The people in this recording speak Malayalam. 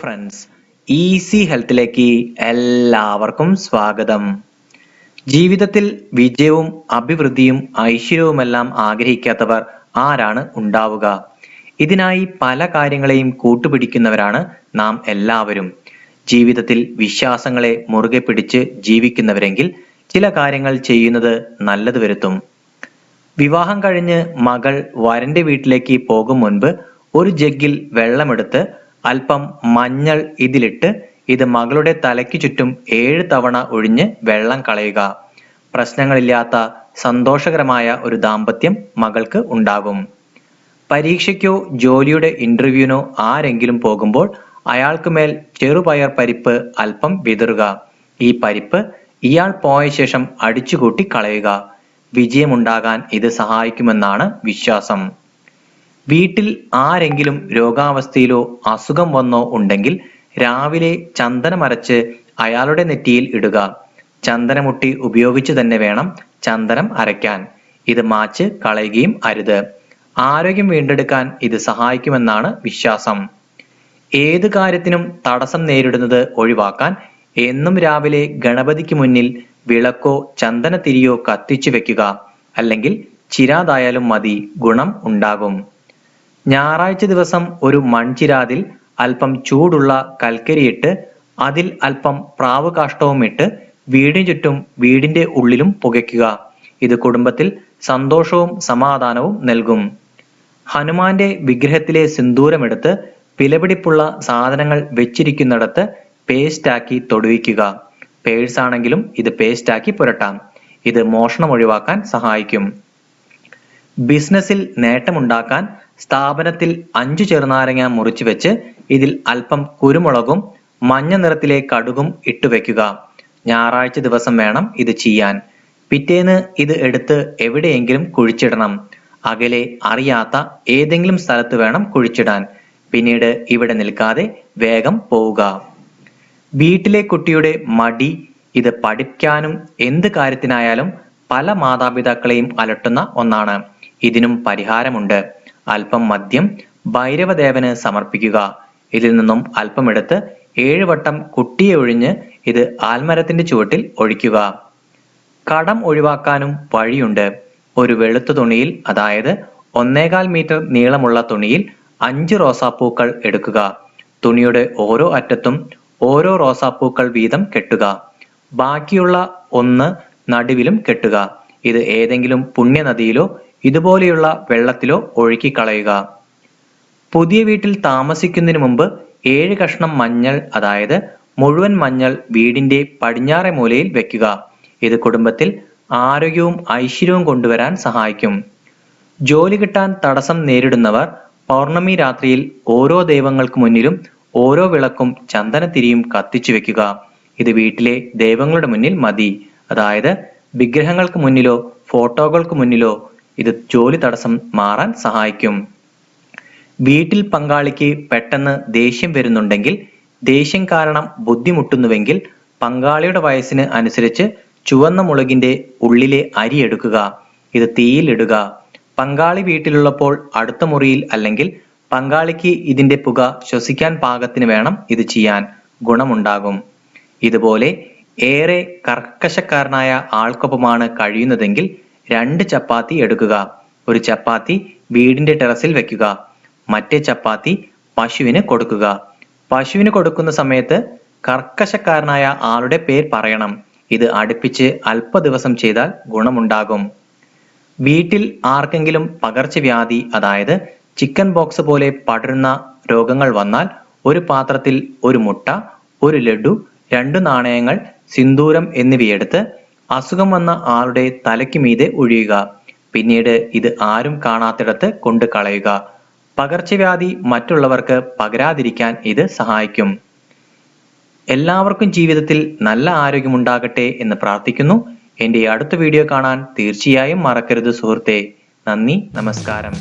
ഫ്രണ്ട്സ് ഈസി ഹെൽത്തിലേക്ക് എല്ലാവർക്കും സ്വാഗതം. ജീവിതത്തിൽ വിജയവും അഭിവൃദ്ധിയും ഐശ്വര്യവുമെല്ലാം ആഗ്രഹിക്കാത്തവർ ആരാണ് ഉണ്ടാവുക? ഇതിനായി പല കാര്യങ്ങളെയും കൂട്ടുപിടിക്കുന്നവരാണ് നാം എല്ലാവരും. ജീവിതത്തിൽ വിശ്വാസങ്ങളെ മുറുകെ പിടിച്ച് ജീവിക്കുന്നവരെങ്കിൽ ചില കാര്യങ്ങൾ ചെയ്യുന്നത് നല്ലത് വരുത്തും. വിവാഹം കഴിഞ്ഞ് മകൾ വരന്റെ വീട്ടിലേക്ക് പോകും മുൻപ് ഒരു ജഗ്ഗിൽ വെള്ളമെടുത്ത് അല്പം മഞ്ഞൾ ഇതിലിട്ട് ഇത് മകളുടെ തലയ്ക്ക് ചുറ്റും ഏഴ് തവണ ഒഴിഞ്ഞ് വെള്ളം കളയുക. പ്രശ്നങ്ങളില്ലാത്ത സന്തോഷകരമായ ഒരു ദാമ്പത്യം മകൾക്ക് ഉണ്ടാകും. പരീക്ഷയ്ക്കോ ജോലിയുടെ ഇന്റർവ്യൂവിനോ ആരെങ്കിലും പോകുമ്പോൾ അയാൾക്ക് മേൽ ചെറുപയർ പരിപ്പ് അല്പം വിതറുക. ഈ പരിപ്പ് ഇയാൾ പോയ ശേഷം അടിച്ചുകൂട്ടി കളയുക. വിജയമുണ്ടാകാൻ ഇത് സഹായിക്കുമെന്നാണ് വിശ്വാസം. വീട്ടിൽ ആരെങ്കിലും രോഗാവസ്ഥയിലോ അസുഖം വന്നോ ഉണ്ടെങ്കിൽ രാവിലെ ചന്ദനമരച്ച് അയാളുടെ നെറ്റിയിൽ ഇടുക. ചന്ദനമുട്ടി ഉപയോഗിച്ച് തന്നെ വേണം ചന്ദനം അരയ്ക്കാൻ. ഇത് മാച്ച് കളയുകയും അരുത്. ആരോഗ്യം വീണ്ടെടുക്കാൻ ഇത് സഹായിക്കുമെന്നാണ് വിശ്വാസം. ഏത് കാര്യത്തിനും തടസ്സം നേരിടുന്നത് ഒഴിവാക്കാൻ എന്നും രാവിലെ ഗണപതിക്ക് മുന്നിൽ വിളക്കോ ചന്ദനത്തിരിയോ കത്തിച്ചു വെക്കുക. അല്ലെങ്കിൽ ചിരാതായാലും മതി ഗുണം ഉണ്ടാകും. ഞായറാഴ്ച ദിവസം ഒരു മൺചിരാതിൽ അല്പം ചൂടുള്ള കൽക്കരിയിട്ട് അതിൽ അല്പം പ്രാവ് കാഷ്ടവും ഇട്ട് വീടിന് ചുറ്റും വീടിന്റെ ഉള്ളിലും പുകയ്ക്കുക. ഇത് കുടുംബത്തിൽ സന്തോഷവും സമാധാനവും നൽകും. ഹനുമാന്റെ വിഗ്രഹത്തിലെ സിന്ദൂരമെടുത്ത് വിലപിടിപ്പുള്ള സാധനങ്ങൾ വെച്ചിരിക്കുന്നിടത്ത് പേസ്റ്റാക്കി തൊടുവിക്കുക. പേഴ്സ് ആണെങ്കിലും ഇത് പേസ്റ്റാക്കി പുരട്ടാം. ഇത് മോഷണം ഒഴിവാക്കാൻ സഹായിക്കും. ബിസിനസ്സിൽ നേട്ടമുണ്ടാക്കാൻ സ്ഥാപനത്തിൽ അഞ്ചു ചെറുനാരങ്ങ മുറിച്ചു വെച്ച് ഇതിൽ അല്പം കുരുമുളകും മഞ്ഞ നിറത്തിലെ കടുകും ഇട്ടുവെക്കുക ഞായറാഴ്ച ദിവസം വേണം ഇത് ചെയ്യാൻ. പിറ്റേന്ന് ഇത് എടുത്ത് എവിടെയെങ്കിലും കുഴിച്ചിടണം. അകലെ അറിയാത്ത ഏതെങ്കിലും സ്ഥലത്ത് വേണം കുഴിച്ചിടാൻ. പിന്നീട് ഇവിടെ നിൽക്കാതെ വേഗം പോവുക. വീട്ടിലെ കുട്ടിയുടെ മടി ഇത് പഠിക്കാനും എന്ത് കാര്യത്തിനായാലും പല മാതാപിതാക്കളെയും അലട്ടുന്ന ഒന്നാണ്. ഇതിനും പരിഹാരമുണ്ട്. അല്പം മദ്യം ഭൈരവദേവന് സമർപ്പിക്കുക. ഇതിൽ നിന്നും അല്പമെടുത്ത് ഏഴുവട്ടം കുട്ടിയെ ഒഴിഞ്ഞ് ഇത് ആൽമരത്തിന്റെ ചുവട്ടിൽ ഒഴിക്കുക. കടം ഒഴിവാക്കാനും വഴിയുണ്ട്. ഒരു വെളുത്ത തുണിയിൽ അതായത് ഒന്നേകാൽ മീറ്റർ നീളമുള്ള തുണിയിൽ അഞ്ച് റോസാപ്പൂക്കൾ എടുക്കുക. തുണിയുടെ ഓരോ അറ്റത്തും ഓരോ റോസാപ്പൂക്കൾ വീതം കെട്ടുക. ബാക്കിയുള്ള ഒന്ന് നടുവിലും കെട്ടുക. ഇത് ഏതെങ്കിലും പുണ്യനദിയിലോ ഇതുപോലെയുള്ള വെള്ളത്തിലോ ഒഴുക്കി കളയുക പുതിയ വീട്ടിൽ താമസിക്കുന്നതിന് മുമ്പ് ഏഴ് കഷ്ണം മഞ്ഞൾ അതായത് മുഴുവൻ മഞ്ഞൾ വീടിന്റെ പടിഞ്ഞാറെ മൂലയിൽ വെക്കുക. ഇത് കുടുംബത്തിൽ ആരോഗ്യവും ഐശ്വര്യവും കൊണ്ടുവരാൻ സഹായിക്കും. ജോലി കിട്ടാൻ തടസ്സം നേരിടുന്നവർ പൗർണമി രാത്രിയിൽ ഓരോ ദൈവങ്ങൾക്ക് മുന്നിലും ഓരോ വിളക്കും ചന്ദനത്തിരിയും കത്തിച്ചു വെക്കുക. ഇത് വീട്ടിലെ ദൈവങ്ങളുടെ മുന്നിൽ മതി. അതായത് വിഗ്രഹങ്ങൾക്ക് മുന്നിലോ ഫോട്ടോകൾക്ക് മുന്നിലോ ഇത് ജോലി തടസ്സം മാറാൻ സഹായിക്കും. വീട്ടിൽ പങ്കാളിക്ക് പെട്ടെന്ന് ദേഷ്യം വരുന്നുണ്ടെങ്കിൽ ദേഷ്യം കാരണം ബുദ്ധിമുട്ടുന്നുവെങ്കിൽ പങ്കാളിയുടെ വയസ്സിന് അനുസരിച്ച് ചുവന്ന മുളകിന്റെ ഉള്ളിലെ അരി എടുക്കുക ഇത് തീയിൽ ഇടുക. പങ്കാളി വീട്ടിലുള്ളപ്പോൾ അടുത്ത മുറിയിൽ അല്ലെങ്കിൽ പങ്കാളിക്ക് ഇതിന്റെ പുക ശ്വസിക്കാൻ പാകത്തിന് വേണം ഇത് ചെയ്യാൻ ഗുണമുണ്ടാകും. ഇതുപോലെ ഏറെ കർക്കശക്കാരനായ ആൾക്കൊപ്പമാണ് കഴിയുന്നതെങ്കിൽ രണ്ട് ചപ്പാത്തി എടുക്കുക. ഒരു ചപ്പാത്തി വീടിന്റെ ടെറസിൽ വെക്കുക. മറ്റേ ചപ്പാത്തി പശുവിന് കൊടുക്കുക. പശുവിന് കൊടുക്കുന്ന സമയത്ത് കർക്കശക്കാരനായ ആളുടെ പേര് പറയണം. ഇത് അടുപ്പിച്ച് അല്പ ദിവസം ചെയ്താൽ ഗുണമുണ്ടാകും. വീട്ടിൽ ആർക്കെങ്കിലും പകർച്ചവ്യാധി അതായത് ചിക്കൻ ബോക്സ് പോലെ പടരുന്ന രോഗങ്ങൾ വന്നാൽ ഒരു പാത്രത്തിൽ ഒരു മുട്ട ഒരു ലഡു രണ്ടു നാണയങ്ങൾ സിന്ദൂരം എന്നിവയെടുത്ത് അസുഖം വന്ന ആളുടെ തലയ്ക്ക് മീതെ ഒഴിയുക. പിന്നീട് ഇത് ആരും കാണാത്തിടത്ത് കൊണ്ട് കളയുക. പകർച്ചവ്യാധി മറ്റുള്ളവർക്ക് പകരാതിരിക്കാൻ ഇത് സഹായിക്കും. എല്ലാവർക്കും ജീവിതത്തിൽ നല്ല ആരോഗ്യമുണ്ടാകട്ടെ എന്ന് പ്രാർത്ഥിക്കുന്നു. എന്റെ അടുത്ത വീഡിയോ കാണാൻ തീർച്ചയായും മറക്കരുത് സുഹൃത്തെ. നന്ദി നമസ്കാരം.